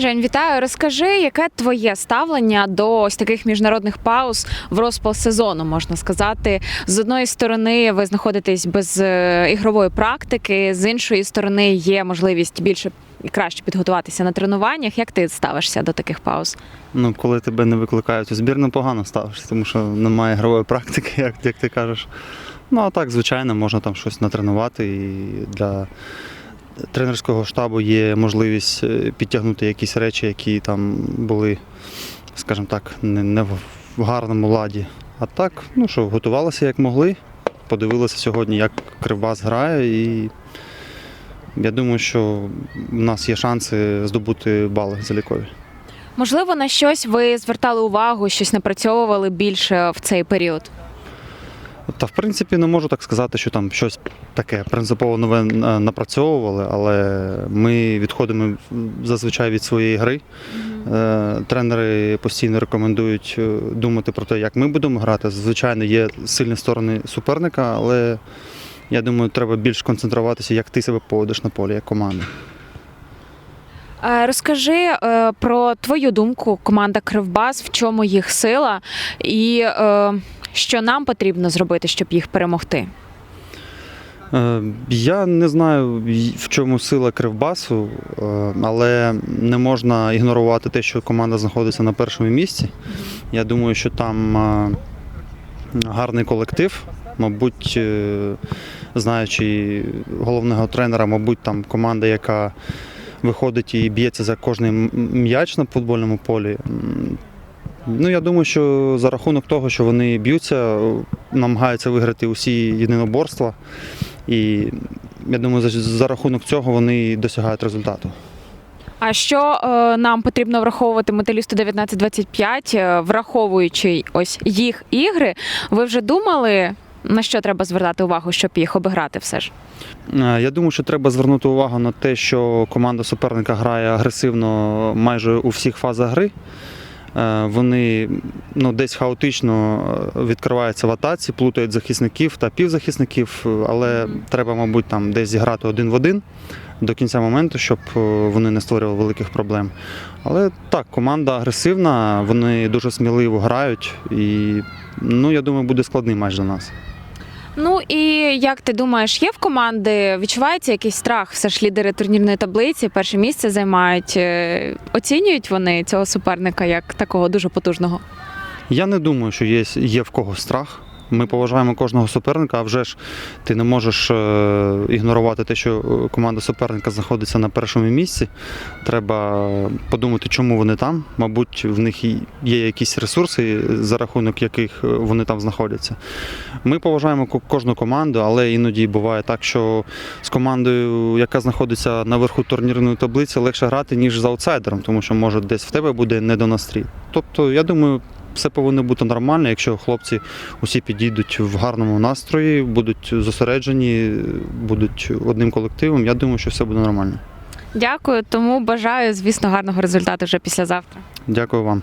Жень, вітаю. Розкажи, яке твоє ставлення до ось таких міжнародних пауз в розпал сезону, можна сказати. З одної сторони, ви знаходитесь без е, ігрової практики, з іншої сторони, є можливість більше і краще підготуватися на тренуваннях. Як ти ставишся до таких пауз? Ну, коли тебе не викликають у збірну, погано ставишся, тому що немає ігрової практики, як, як ти кажеш. Ну, а так, звичайно, можна там щось натренувати. І для тренерського штабу є можливість е, підтягнути якісь речі, які там були, скажімо так, не, в гарному ладі. А так, ну що, готувалися як могли. Подивилися сьогодні, як Кривбас грає, і я думаю, що в нас є шанси здобути бали залікові. Можливо, на щось ви звертали увагу, щось напрацьовували більше в цей період. Та в принципі не можу так сказати, що там щось таке принципово нове е, напрацьовували, але ми відходимо зазвичай від своєї гри. Е, Тренери постійно рекомендують е, думати про те, як ми будемо грати. Звичайно, є сильні сторони суперника, але я думаю, треба більш концентруватися, як ти себе поводиш на полі, як команда. Е, Розкажи про твою думку, команда Кривбас, в чому їх сила, і що нам потрібно зробити, щоб їх перемогти. Е, Я не знаю, в чому сила Кривбасу, е, але не можна ігнорувати те, що команда знаходиться на першому місці. Я думаю, що там е, гарний колектив. Мабуть, знаючи головного тренера, мабуть, там команда, яка виходить і б'ється за кожний м'яч на футбольному полі. Ну, я думаю, що за рахунок того, що вони б'ються, намагаються виграти усі єдиноборства. І я думаю, за, за рахунок цього вони досягають результату. А що е, нам потрібно враховувати металісту 1925, е, враховуючи ось їх ігри, ви вже думали, на що треба звертати увагу, щоб їх обіграти все ж? Е, Я думаю, що треба звернути увагу на те, що команда суперника грає агресивно майже у всіх фазах гри. Е, Вони ну, десь хаотично е, відкриваються в атаці, плутають захисників та півзахисників, е, але треба, мабуть, там десь зіграти один в один до кінця моменту, щоб вони не створювали великих проблем. Але так, команда агресивна, вони дуже сміливо грають, і ну, я думаю, буде складний матч для нас. Ну і як ти думаєш, є в команди відчувається якийсь страх? Все ж лідери турнірної таблиці, перше місце займають. Е, Оцінюють вони цього суперника як такого дуже потужного? Я не думаю, що є, є в кого страх. Ми поважаємо кожного суперника, а вже ж ти не можеш е, ігнорувати те, що е, команда суперника знаходиться на першому місці. Треба подумати, чому вони там. Мабуть, в них є якісь ресурси, за рахунок яких е, вони там знаходяться. Ми поважаємо кожну команду, але іноді буває так, що з командою, яка знаходиться наверху турнірної таблиці, легше грати, ніж з аутсайдером, тому що може десь в тебе буде недонастрій. Тобто, я думаю, все повинно бути нормально, якщо хлопці усі підійдуть в гарному настрої, будуть зосереджені, будуть одним колективом. Я думаю, що все буде нормально. Дякую, тому бажаю, звісно, гарного результату вже післязавтра. Дякую вам.